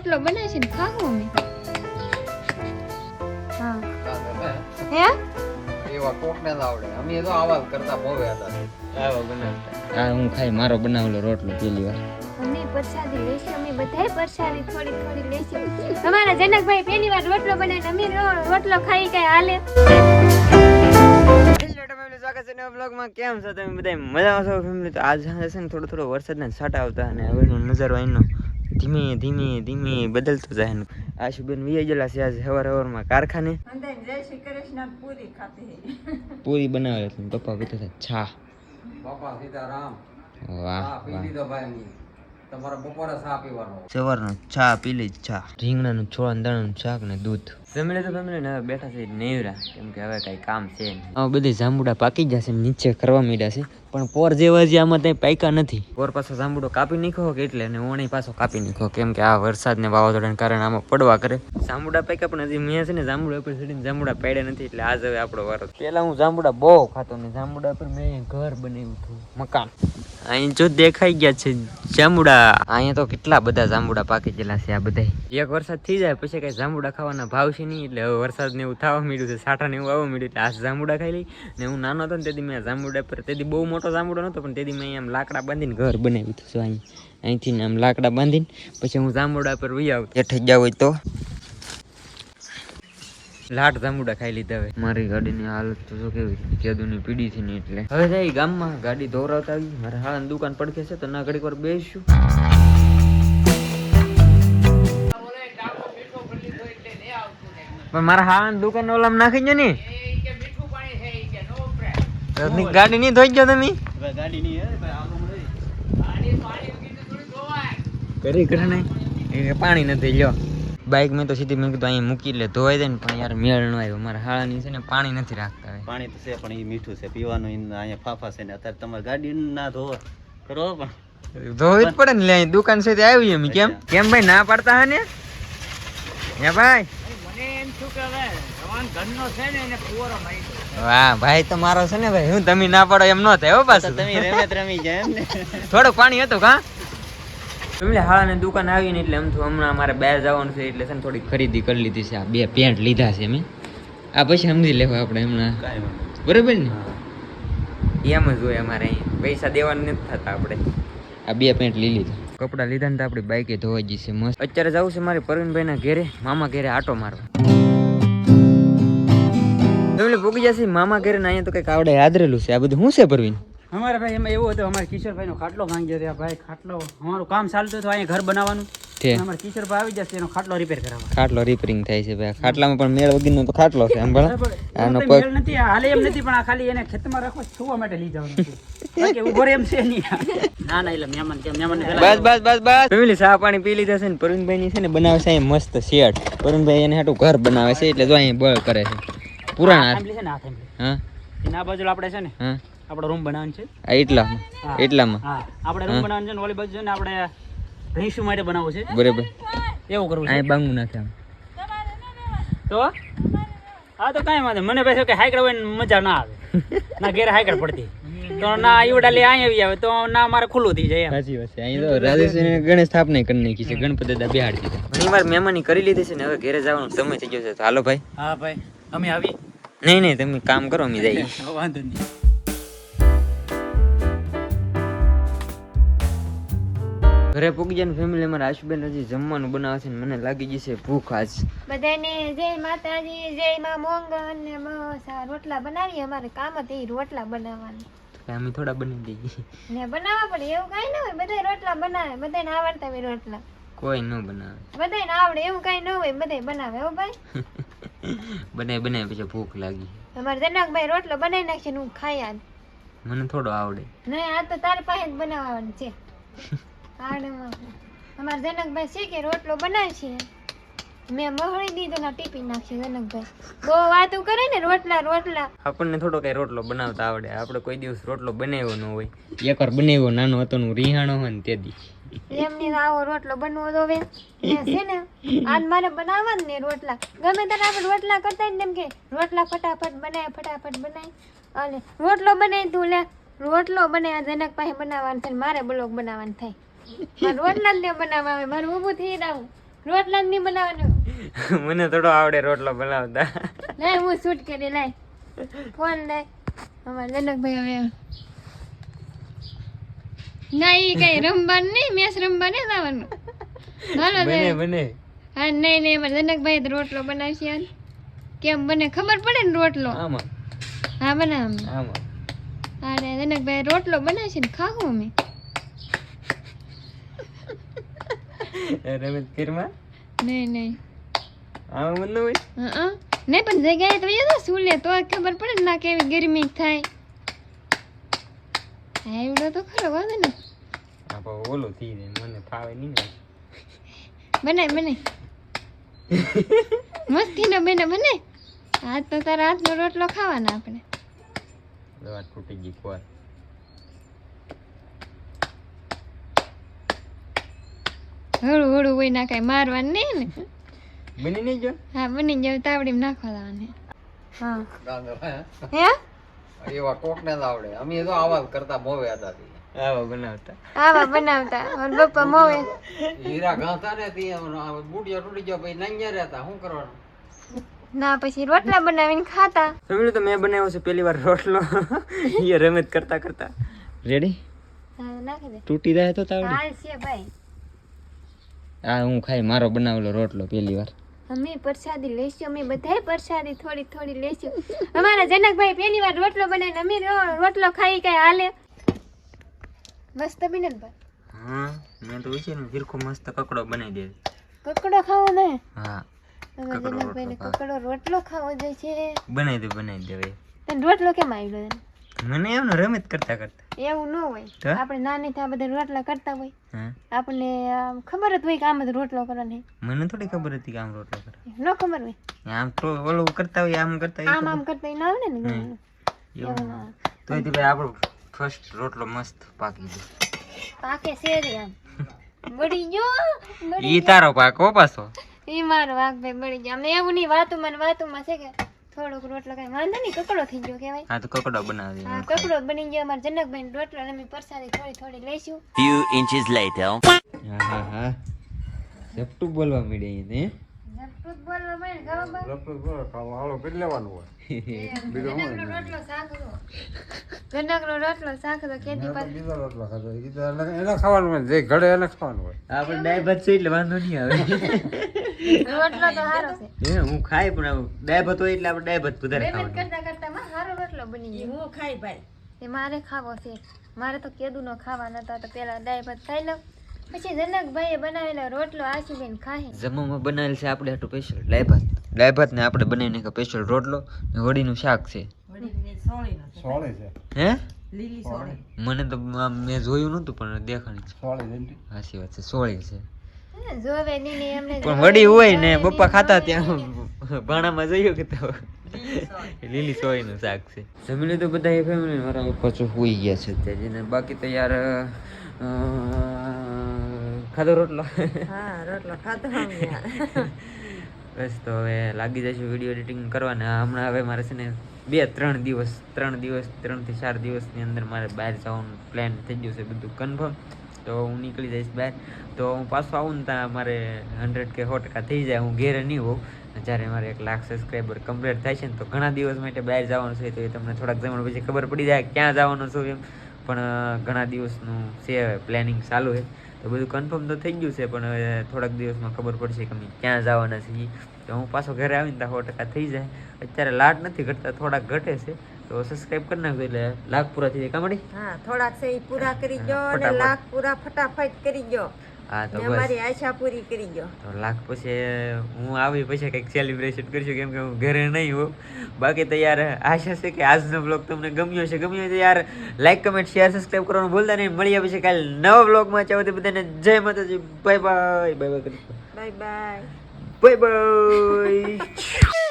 રોટલો બનાવે છે ને ખાવું અમે હા હે એવા કોકને જ આવડે અમે તો આવા કરતા બોવે હતા આવા બનાવતા આ હું ખાઈ મારો બનાવેલો રોટલો પેલી વાર અમે પ્રસાદી લઈશું અમે બધાય પ્રસાદી થોડી થોડી લઈશું તમારા જનકભાઈ પહેલી વાર રોટલો બનાવીને અમે રોટલો ખાઈ કઈ હાલે સ્વાગત છે નવા બ્લોગમાં કેમ છો તમે? બધા મજામાં છો? ફેમિલી તો આજ છે ને થોડો થોડો વરસાદના છાંટા આવતા અને હવેનો નજારો અહીંનો ધીમે ધીમે ધીમે બદલતો જાય આશુબેન વી ગયેલા છે આજ સવાર સવારમાં કારખાને. પૂરી બનાવે છે પપ્પા કહેતા છે છા. પપ્પા સીતારામ વાહ ચા પી વાહ. લીધો ભાઈ ની બપોરે ચા પીવાનો. સવારનો ચા પી લી ચા. રીંગણાનું છોળા દાણાનું શાક ને દૂધ. ફેમિલી તો ફેમિલી ને હવે બેઠા છે નેવરા. કેમ કે હવે કઈ કામ છે નહીં. બધી જાંબુડા પાકી જશે નીચે કરવા માંડ્યા છે. પણ પોર જેવા જે આમાં ત્યાં પાક્યા નથી. પોર પાછો જાંબુડો કાપી નાખ્યો કે એટલે અને ઓણી પાછો કાપી નાખ્યો. કેમ કે આ વરસાદ ને વાવાઝોડાને કારણે આમાં પડવા કરે. જાંબુડા પાક્યા પણ હજી મેં છે ને જાંબુડા ઉપર ચડીને જાંબુડા પાડ્યા નથી એટલે આજ હવે આપણો વારો પેલા હું જાંબુડા બહુ ખાતો ને જાંબુડા પર મેં ઘર બનાવ્યું હતું મકાન. અહીં જો દેખાઈ ગયા છે જાંબુડા. અહીંયા તો કેટલા બધા જાંબુડા પાકી ગયેલા છે આ બધા એક વરસાદ થઈ જાય પછી કઈ જાંબુડા ખાવાના ભાવ છે નહીં એટલે હવે વરસાદ ને એવું થવા માંડ્યું છે સાઠા ને એવું આવવા માંડ્યું એટલે આ જાંબુડા ખાઈ લઈ ને હું નાનો હતો ને તેથી મેં જાંબુડા પર, તેથી બહુ મોટો જાંબુડો નહોતો, પણ તેથી મેં આમ લાકડા બાંધીને ઘર બનાવ્યું હતું અહીં. અહીંથી આમ લાકડા બાંધીને પછી હું જાંબુડા પર વહી આવું. થઈ ગયા હોય તો. લાટ જાંબુડા ખાઈ લીધા હવે. મારી ગાડીની હાલત તો શું કેવી કેદુની પીડી થી ને એટલે. હવે જાય ગામમાં, ગાડી ધોરાવતા આવી. મારે હાળાની દુકાન પડખે છે, તો ના, ઘડીક વાર બેસશું. પણ મારા હાળાની દુકાન ઓલામ નાખી ગયો ને. ગાડી નહીં ધોઈ ગયો તમે. કરી કરે નહીં એ પાણી નથી લ્યો. બાઇક મેં તો સીધી મેં કીધું અહીંયા મૂકી લે ધોવાઈ જાય ને પણ યાર મેળ ન આવ્યો મારા હાળાની છે ને પાણી નથી રાખતા હવે. પાણી તો છે પણ એ મીઠું છે પીવાનું અહીંયા ફાફા છે ને અત્યારે તમારે ગાડી ના ધોવો. કરો પણ. ધોવી જ પડે ને લે દુકાન છે તે આવી એમ કેમ કેમ ભાઈ ના પાડતા હા ને? હે ભાઈ. વાહ ભાઈ તો છે ને ભાઈ હું તમે ના પાડો એમ ન થાય પાછું. તમે રમત રમી જાય એમ ને. થોડુંક પાણી હતું કા? એટલે હાળાની દુકાન આવી એટલે એમ તો હમણાં અમારે બહાર જવાનું છે એટલે છે ને થોડી ખરીદી કરી લીધી છે. આ બે પેન્ટ લીધા છે મેં આ પછી સમજી લેવા આપણે હમણાં. બરોબર ને? એમ જ હોય અમારે અહીં. પૈસા દેવાના નથી થતા આપણે. આ બે પેન્ટ લઈ લીધા. કપડાં લીધા ને તો આપણી બાઈકે ધોવાઈ જશે મસ્ત. અત્યારે જવું છે મારે પ્રવીણભાઈના ઘેરે. મામા ઘેરે આટો મારવા. એટલે ભૂગી જશે મામા ઘરે અહીંયા તો કંઈક આવડે યાદ રહેલું છે. આ બધું શું છે પરવીન? અમારે ભાઈ એમાં એવું હતું અમારે કિશોરભાઈ નો ખાટલો ભાંગી ગયો ભાઈ ખાટલો અમારું કામ ચાલતું હતું અહીંયા ઘર બનાવવાનું. છે અમારે કિશોરભાઈ આવી જશે એનો ખાટલો રિપેર કરાવવા ખાટલો રિપેરિંગ થાય છે ભાઈ. ખાટલામાં પણ મેળ વગરનો તો ખાટલો છે આમ ભલા. આનો પગ નથી હાલે એમ નથી પણ આ ખાલી એને ખેતમાં રાખો છુવા માટે લઈ જવાનું હતું ઊભો એમ છે નહીં. ના ના એટલે મહેમાન કે મહેમાન બસ બસ બસ બસ. ફેમિલી ચા પાણી પી લીધા છે ને પરવીનભાઈ ની છે ને બનાવે છે અહીંયા મસ્ત શેડ પરવીનભાઈ એને હાટું ઘર બનાવે છે એટલે જો અહીં બળ કરે છે. પુરાણા છે ને આ હા? એના બાજુ આપણે છે ને હા? આપણો રૂમ બનાવવાનો છે. આ એટલામાં? હા. આપણે રૂમ બનાવવાનો છે ને ઓલી બાજુ છે ને આપણે ભેંસું માટે બનાવવું છે. બરાબર. એવું કરવું છે. અહીં બાંગું નાખે તો? હા તો કાંઈ વાંધો મને પછી કે હાઈકડ હોય ને મજા ના આવે. ના ઘેર હાઈકડ પડતી. તો ના ઈવડા લે અહીં આવી આવે. તો ના મારે ખુલ્લું થઈ જાય સાચી વાત છે. અહીં તો રાજેશ્વરી ગણેશ સ્થાપના કરી નાખી છે. ગણપતિ દાદા બિહાડી દીધા ઘણી વાર મહેમાની કરી લીધી છે ને હવે ઘરે જવાનો સમય થઈ ગયો છે. તો હાલો ભાઈ. હા ભાઈ. અમે આવી. નહીં નહીં તમે કામ કરો અમે જઈએ. વાંધો નહીં. ઘરે પૂગી જાય ફેમિલી અમારા આશુબેન હજી જમવાનું બનાવે છે મને લાગી જશે ભૂખ આજ. બધાને જય માતાજી જય માં મોંગન ને બસ રોટલા બનાવીએ અમારે કામ હતી એ રોટલા બનાવવાનું. અમે થોડા બની દઈએ ને બનાવવા પડે એવું કઈ ના હોય બધા રોટલા બનાવે બધાને આવડતા હોય રોટલા. કોઈ ન બનાવે. બધાને આવડે એવું કઈ ન હોય બધાય બનાવે હો ભાઈ. બનાવી બનાવી પછી ભૂખ લાગી. અમારે જનકભાઈ રોટલો બનાવી નાખશે હું આજ મને થોડો આવડે. નહીં આ તો તારી પાસે જ બનાવવાનું છે. અમારે જનકભાઈ છે કે રોટલો બનાવે છે. મેં મહળી દીધો ના ટીપી નાખશે જનકભાઈ. બહુ વાતું કરે ને રોટલા રોટલા. આપણને થોડો કઈ રોટલો બનાવતા આવડે. આપણે કોઈ દિવસ રોટલો બનાવ્યો ન હોય. એકવાર બનાવ્યો નાનો હતો નું રિહાણો રીહાણો હોય ને તે દી. એમને આવો રોટલો બનવો તો હવે. છે ને આજ મારે બનાવવા જ ને રોટલા. ગમે ત્યારે આપણે રોટલા કરતા ને એમ કે રોટલા ફટાફટ બનાય ફટાફટ બનાય. અને રોટલો બનાવી તું લે રોટલો બને જનક પાસે બનાવવાનું થાય મારે બ્લોક બનાવવાનું થાય. રોટલા જ ને બનાવવા આવે મારે ઊભું થઈ રહું રોટલા જ નહીં બનાવવાનું મને થોડો આવડે રોટલો બનાવતા. લાય હું શૂટ કરી લાય. ફોન લાય. અમારા જનકભાઈ હવે ના એ કઈ રમવાનું નહીં મેસ રમવા નહીં જવાનું હાલો બને બને. હા નહીં નહીં અમારે જનકભાઈ રોટલો બનાવશે યાર કેમ બને? ખબર પડે ને રોટલો? આમાં હા બનાવ આમાં. અરે જનકભાઈ રોટલો બનાવશે ને ખાવું અમે. રમેશ કીરમાં? નહીં નહીં. આમાં બંધ હોય? હં નહીં પણ જગ્યાએ તો જતો સુલે તો ખબર પડે ને ના કેવી ગરમી થાય. હા એવડો તો ખરો વાંધો ને આ પણ ઓલું થઈ જાય મને ફાવે નહીં ને. બનાય બનાય મસ્તી નો બને બને. આજ તો તારા હાથનો રોટલો ખાવાના આપણે. દવા તૂટી ગઈ કોર હળું હળું હોય ના કાંઈ મારવાનું નહીં ને. બની નહીં જો હા બની જાવ તાવડીમાં નાખવા દેવાની હા. હે? હે એવા કોકને જ આવડે. અમે તો આવા કરતા મોવે હતા આવા બનાવતા. આવા બનાવતા. મારા પપ્પા મોવે. હીરા ગાતા ને તે બુડિયા તૂટી ગયો પછી નાંગ્યા રહેતા. શું કરવાનું? ના પછી રોટલા બનાવીને ખાતા. ફેમિલી તો મેં બનાવ્યો છે પહેલી વાર રોટલો. એ રમત કરતા કરતા. રેડી નાખી દે. તૂટી જાય તો તાવડી. હાલ છે ભાઈ. આ હું ખાઈ મારો બનાવેલો રોટલો પહેલી વાર. અમે પ્રસાદી લેશું અમે બધાય પ્રસાદી થોડી થોડી લઈશું અમારા જનકભાઈ પહેલી વાર રોટલો બનાવીને અમે રોટલો ખાઈ કઈ હાલે. મસ્ત બને ને ભાઈ. હા મેં તો વિચાર્યું ફીરખો મસ્ત કકડો બનાવી દે. કકડો ખાવો ને? હા અમારા જનકભાઈને કકડો રોટલો ખાવો જોઈએ છે. બનાવી દે બનાવી દે હવે. તને રોટલો કેમ આવ્યો? તને મને એમ રમત કરતા કરતા. એવું ન હોય? આપણે નાની થા બધા રોટલા કરતા હોય. આપણને ખબર જ હોય કે આમ જ રોટલો કરવાનો. મને થોડી ખબર હતી કે આમ રોટલો કરે ન ખબર હોય. આમ તો ઓલું કરતા હોય આમ કરતા હોય આમ આમ કરતા ના આવે ને. એવું. તો ભાઈ આપણો ફર્સ્ટ રોટલો મસ્ત પાકી ગયો. પાકે શેરી આમ. બળી ગયો ઈ તારો પાકો પાછો. ઈ મારો વાઘ ભાઈ બળી ગયો. અમને એવું નહીં મને ને વાતુમાં છે કે થોડોક રોટલો કઈ વાંધો નહીં કકડો થઈ ગયો કહેવાય. હા તો કકડો બનાવી હા કકડો બની ગયો અમાર જનકભાઈ ને રોટલો અમે પરસાદી થોડી થોડી લઈશું. Few inches later. હા હા હા. ઝપટું બોલવા મળે ને ઝપટું બોલવા મળે ગાવા બા. હાલો કરી લેવાનું હોય? જનકનો રોટલો શાકરો જનકનો રોટલો શાકરો કેદી પાછ. બીજો રોટલો ખાધો તો એને એને ખાવાનું હોય જે ઘડે એને ખાવાનું હોય. આપણે ભાત છે એટલે વાંધો નહીં આવે. રોટલો તો સારો છે. એ હું ખાઈ પણ દાળ હોય એટલે આપણે ભાત વધારે મહેનત ખાવાનું. કરતા કરતા માં સારો રોટલો બની ગયો. હું ખાઈ ભાઈ. એ મારે ખાવો છે. મારે તો કેદુ નો ખાવા નતા તો પેલા ભાત ખાઈ લઉં. પછી જનકભાઈએ બનાવેલો રોટલો આશુબેન ખાય જમવામાં બનાવેલ છે આપણે હાટું સ્પેશિયલ દાળ ભાત. દાળ ને આપણે બનાવીને કે સ્પેશિયલ રોટલો. ને વડીનું શાક છે. હે? મને તો આમ મેં જોયું નતું પણ દેખાણી છે. સોળે સાચી વાત છે સોળી છે. જોવે એમને પણ વડી હોય ને પપ્પા ખાતા ત્યાં ભાણામાં જોયું કે તો લીલી સોય. નું શાક છે. જમીન તો બધા એ ફેમિલી મારા પપ્પા તો સુઈ ગયા છે અત્યારે. ને બાકી તો યાર ખાધો રોટલો? હા રોટલો ખાધો બસ તો હવે લાગી જશે વીડિયો એડિટિંગ કરવાને. હમણાં હવે મારે છે ને બે ત્રણ દિવસ ત્રણ દિવસ ત્રણથી ચાર દિવસની અંદર મારે બહાર જવાનું પ્લાન થઈ ગયું છે બધું કન્ફર્મ તો હું નીકળી જઈશ બહાર. તો હું પાછો આવું ને ત્યાં મારે હંડ્રેડ કે સો ટકા થઈ જાય. હું ઘેરે નહીં હોઉં. જ્યારે મારે એક લાખ સબસ્ક્રાઈબર કમ્પ્લીટ થાય છે ને તો ઘણા દિવસ માટે બહાર જવાનું છે તો એ તમને થોડાક જમણ પછી ખબર પડી જાય ક્યાં જવાનું છું એમ. પણ ઘણા દિવસનું છે પ્લાનિંગ ચાલુ છે. તો બધું કન્ફર્મ તો થઈ ગયું છે, પણ થોડાક દિવસમાં ખબર પડશે કે અમે ક્યાં જવાના છીએ. તો હું પાછો ઘરે આવીને ત્યાં સો ટકા થઈ જાય. અત્યારે લાટ નથી ઘટતા, થોડાક ઘટે છે. તો સબસ્ક્રાઇબ કરી નાખજો એટલે લાખ પૂરા થઈ જાય. કામડી હા થોડાક છે ઈ પૂરા કરી ગયો અને. લાખ પૂરા ફટાફટ કરી ગયો. હા તો મારી બસ. આશા પૂરી કરી ગયો. તો લાખ પછી હું આવી પછી કંઈક સેલિબ્રેશન કરશું કેમ કે હું ઘરે નહીં હોઉં. બાકી તો યાર આશા છે કે આજનો બ્લોગ તમને ગમ્યો છે ગમ્યો છે તો યાર લાઈક કમેન્ટ શેર સબસ્ક્રાઇબ કરવાનું ભૂલતા નહીં. મળીએ પછી કાલે નવા બ્લોગમાં ચાહો તો બધાને જય Mataji. Bye bye bye bye bye bye bye bye